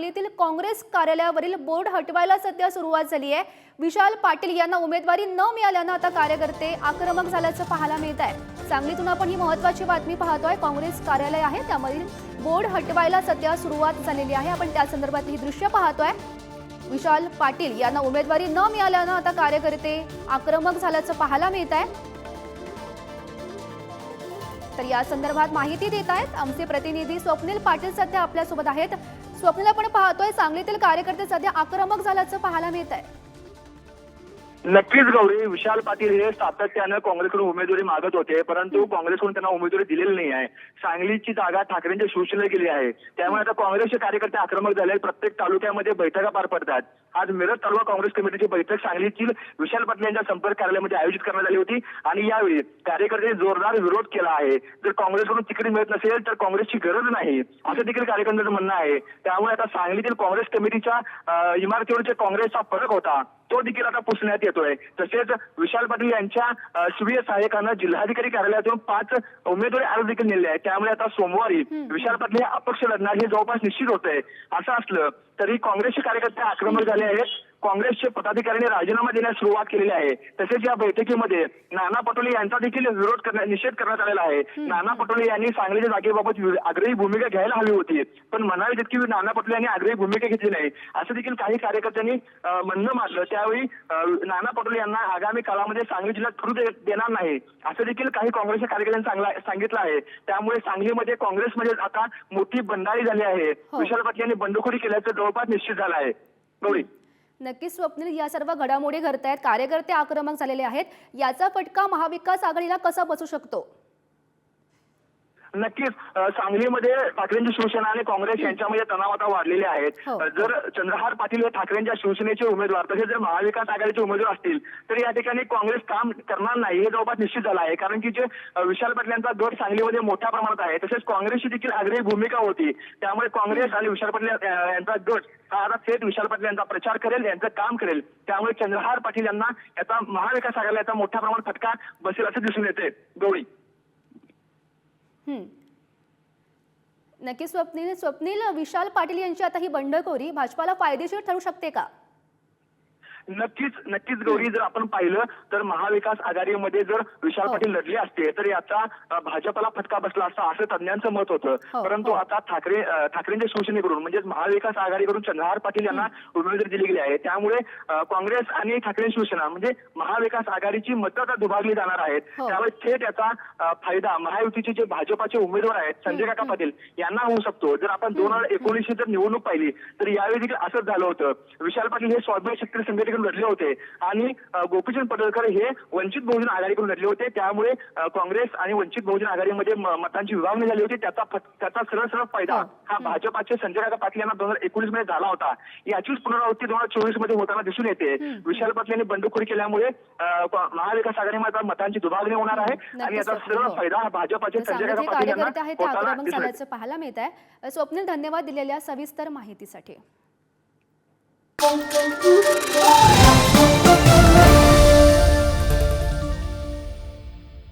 सांगलीतील काँग्रेस कार्यालयावरील बोर्ड हटवायला सध्या सुरुवात झाली आहे. विशाल पाटील यांना उमेदवारी न मिळाल्यानं आता कार्यकर्ते आक्रमक झाल्याचं पाहायला मिळत आहे. सांगलीतून आपण ही महत्वाची बातमी पाहतोय. काँग्रेस कार्यालय आहे. त्यामधील बोर्ड हटवायला सध्या सुरुवात झालेली आहे. आपण त्या संदर्भात ही दृश्य पाहतोय. विशाल पाटील यांना उमेदवारी न मिळाल्यानं आता कार्यकर्ते आक्रमक झाल्याचं पाहायला मिळत आहे. तर या संदर्भात माहिती देत आहेत. आमचे प्रतिनिधी स्वप्नील पाटील सध्या आपल्यासोबत आहेत. स्वप्नाला आपण पाहतोय सांगलीतील कार्यकर्ते सध्या आक्रमक झाल्याचं पाहायला मिळत आहे नक्कीच गौरी विशाल पाटील हे सातत्यानं काँग्रेसकडून उमेदवारी मागत होते परंतु काँग्रेसकडून त्यांना उमेदवारी दिलेली नाही आहे. सांगलीची जागा ठाकरेंच्या शिवसेनेला गेली आहे. त्यामुळे आता काँग्रेसचे कार्यकर्ते आक्रमक झाले प्रत्येक तालुक्यामध्ये बैठका पार पडतात. आज मिरज तालुका काँग्रेस कमिटीची बैठक सांगलीतील विशाल पाटील यांच्या संपर्क कार्यालयामध्ये आयोजित करण्यात आली होती आणि यावेळी कार्यकर्त्यांनी जोरदार विरोध केला आहे. जर काँग्रेसकडून तिकीट मिळत नसेल तर काँग्रेसची गरज नाही. असं देखील कार्यकर्त्यांचं म्हणणं आहे. त्यामुळे आता सांगलीतील काँग्रेस कमिटीच्या इमारतीवरचे इमारतीवरच्या काँग्रेसचा फरक होता. तो देखील आता पुसण्यात येतोय. तसेच विशाल पाटील यांच्या स्वीय सहाय्यकानं जिल्हाधिकारी कार्यालयातून पाच उमेदवारी अर्ज देखील नेले आहेत. त्यामुळे आता सोमवारी विशाल पाटील हे अपक्ष लढणार हे जवळपास निश्चित होतंय. असं असलं तरी काँग्रेसचे कार्यकर्ते आक्रमक झाले आहेत. काँग्रेसचे पदाधिकाऱ्यांनी राजीनामा देण्यास सुरुवात केलेली आहे. तसेच या बैठकीमध्ये नाना पटोले यांचा देखील विरोध करण्यात निषेध करण्यात आलेला आहे. नाना पटोले यांनी सांगलीच्या जागेबाबत आग्रही भूमिका घ्यायला हवी होती. पण म्हणावे तितकी नाना पटोले यांनी आग्रही भूमिका घेतली नाही. असं देखील काही कार्यकर्त्यांनी म्हणणं मारलं त्यावेळी नाना पटोले यांना आगामी काळामध्ये सांगली जिल्ह्यात दे- देणार नाही. असं देखील काही काँग्रेसच्या कार्यकर्त्यांनी सांगितलं आहे. त्यामुळे सांगलीमध्ये काँग्रेसमध्ये आता मोठी बंडाळी झाली आहे. विशाल पाटील यांनी बंडखोरी केल्याचं जवळपास निश्चित झालं आहे. गौरी. नक्कीच स्वप्नील या सर्व घडामोडी घडत आहेत कार्यकर्ते आक्रमक झालेले आहेत. याचा फटका महाविकास आघाडीला कसा बसू शकतो? नक्कीच सांगलीमध्ये ठाकरेंची शिवसेना आणि काँग्रेस यांच्यामध्ये तणाव आता वाढलेले आहेत. हो. जर चंद्रहार पाटील हे ठाकरेंच्या शिवसेनेचे उमेदवार तसेच जर महाविकास आघाडीचे उमेदवार असतील तर या ठिकाणी काँग्रेस काम करणार नाही हे जवळपास निश्चित झालं आहे. कारण की जे विशाल पाटील यांचा गट सांगलीमध्ये मोठ्या प्रमाणात आहे तसेच काँग्रेसची देखील आग्रही भूमिका होती. त्यामुळे काँग्रेस आणि विशाल पाटील यांचा गट हा आता थेट विशाल पाटील यांचा प्रचार करेल यांचं काम करेल. त्यामुळे चंद्रहार पाटील यांना याचा महाविकास आघाडीला मोठ्या प्रमाणात फटका बसेल असं दिसून येते. गौरी. नक्की स्वप्नील स्वप्नील विशाल पाटील यांची आता ही बंडखोरी भाजपाला फायदेशीर ठरू शकते का? नक्कीच नक्कीच गौरी जर आपण पाहिलं तर महाविकास आघाडीमध्ये जर विशाल हो. पाटील लढले असते तर याचा भाजपला फटका बसला असता असं तज्ञांचं मत होतं. हो, परंतु हो. आता ठाकरे ठाकरेंच्या शिवसेनेकडून म्हणजेच महाविकास आघाडीकडून चंद्रहार पाटील यांना उमेदवारी दिली गेली आहे. त्यामुळे काँग्रेस आणि ठाकरे शिवसेना म्हणजे महाविकास आघाडीची मतं आता दुभागली जाणार आहेत. त्यामुळे थेट याचा फायदा महायुतीचे जे भाजपाचे उमेदवार आहेत संजय काका पाटील यांना होऊ शकतो. जर आपण दोन हजार एकोणीसची जर निवडणूक पाहिली तर यावेळी देखील असंच झालं होतं. विशाल पाटील हे स्वाभिमान शेतकरी संघटनेकडून लढले होते. आणि गोपीचंद पडळकर हे वंचित बहुजन आघाडीकडून लढले होते. त्यामुळे काँग्रेस आणि वंचित बहुजन आघाडीमध्ये मतांची विभागणी झाली होती. त्याचा त्याचा सरळ सरळ फायदा हो. हा भाजपाचे संजय काका पाटील यांना दोन हजार एकोणीसमध्ये झाला होता. याचीच पुनरावृत्ती दोन हजार चोवीसमध्ये होताना दिसून येते. विशाल पाटील यांनी बंडखोरी केल्यामुळे महाविकास आघाडीमध्ये मतांची दुभागणी होणार आहे. आणि याचा सरळ हो. फायदा हा भाजपाचे संजय काका पाटील यांना पाहायला मिळत आहे. स्वप्नील धन्यवाद दिलेल्या सविस्तर माहितीसाठी.